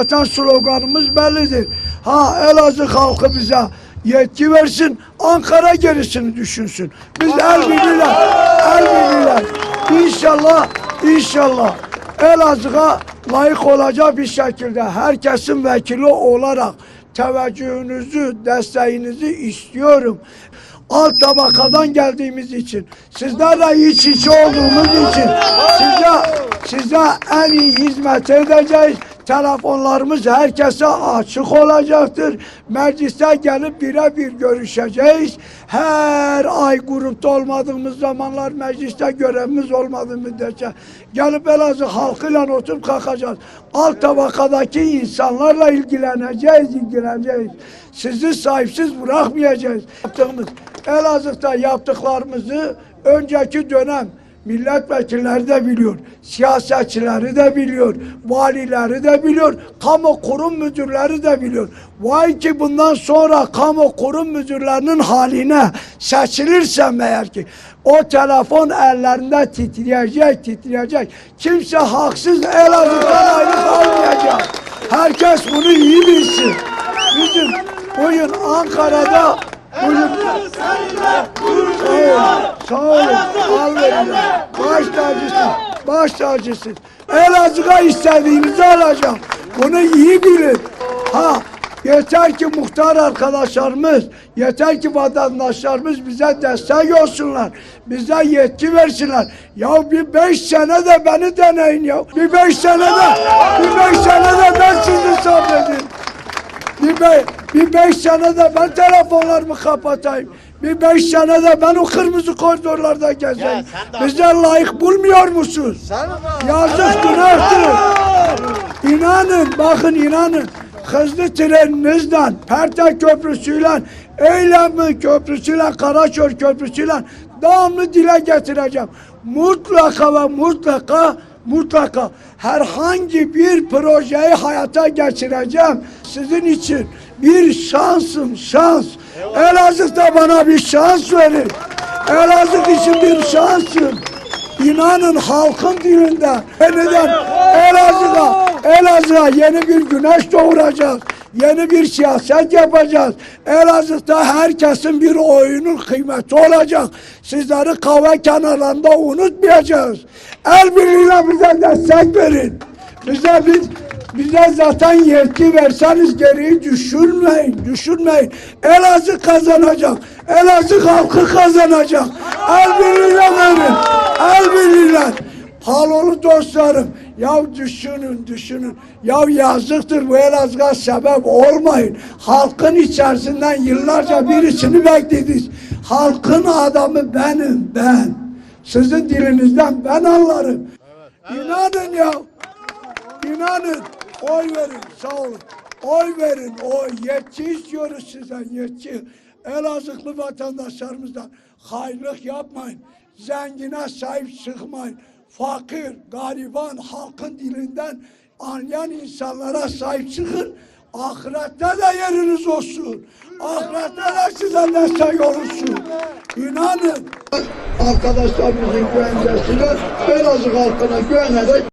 Hakikaten sloganımız bellidir. Ha Elazığ halkı bize yetki versin, Ankara gerisini düşünsün. Biz el birliğiyle inşallah, inşallah Elazığ'a layık olacak bir şekilde herkesin vekili olarak teveccühünüzü, desteğinizi istiyorum. Alt tabakadan geldiğimiz için, sizlerle iç içe olduğumuz için size, size en iyi hizmet edeceğiz. Telefonlarımız herkese açık olacaktır. Meclise gelip birebir görüşeceğiz. Her ay grupta olmadığımız zamanlar mecliste görevimiz olmadığı müddetçe gelip Elazığ halkıyla oturup kalkacağız. Alt tabakadaki insanlarla ilgileneceğiz, ilgileneceğiz. Sizi sahipsiz bırakmayacağız. Yaptığımız Elazığ'da yaptıklarımızı önceki dönem milletvekilleri de biliyor, siyasetçileri de biliyor, valileri de biliyor, kamu kurum müdürleri de biliyor. Vay ki bundan sonra kamu kurum müdürlerinin haline seçilirsem eğer ki o telefon ellerinde titreyecek, titreyecek. Kimse haksız Elazığ'dan ayrı kalmayacak. Herkes bunu iyi bilsin. Bizim bugün Ankara'da bugün Sağ olun. Al verin. Baş tacısın. Baş tacısın. Elazığ'a istediğinizi alacağım. Bunu iyi bilin. Ha yeter ki muhtar arkadaşlarımız, yeter ki vatandaşlarımız bize destek olsunlar. Bize yetki versinler. Ya bir beş sene de beni deneyin ya. Bir beş sene de, bir beş sene de ben sizi sabredeyim. Bir, be, bir beş sene de ben telefonlarımı kapatayım. Bir beş sene de ben o kırmızı koridorlarda gezeyim. Bize layık bulmuyor musunuz? Yazık günahtır. İnanın bakın inanın. Hızlı treninizden, Pertek Köprüsü'yle, Eylemi Köprüsü'yle, Karaçor Köprüsü'yle devamlı dile getireceğim. Mutlaka ve mutlaka mutlaka herhangi bir projeyi hayata geçireceğim. Sizin için bir şansım, şans. Elazığ'da bana bir şans verin. Elazığ için bir şansım. İnanın halkın dilinde yeniden Elazığ'a, Elazığ'a yeni bir güneş doğuracağız. Yeni bir siyaset yapacağız. Elazığ'da herkesin bir oyunun kıymeti olacak. Sizleri kahve kenarlarında unutmayacağız. El birliğiyle bize destek verin. Bize biz bize zaten yetki verseniz geriyi düşünmeyin, düşünmeyin. Elazığ kazanacak. Elazığ halkı kazanacak. El birliğiyle verin. El birliğiyle. Halolu dostlarım, ya düşünün, düşünün. Ya yazıktır bu Elazığ'a sebep olmayın. Halkın içerisinden yıllarca birisini beklediniz. Halkın adamı benim, ben. Sizin dilinizden ben anlarım. İnanın ya. İnanın. Oy verin. Sağ olun. Oy verin. Oy. Yetki istiyoruz sizden. Yetki. Elazığlı vatandaşlarımızdan hayrlık yapmayın. Zengine sahip çıkmayın. Fakir, gariban, halkın dilinden anlayan insanlara sahip çıkın. Ahirette de yeriniz olsun. Ahirette de size destek olursun. İnanın. Arkadaşlarımızın güvencesiyle Elazığ halkına güvenerek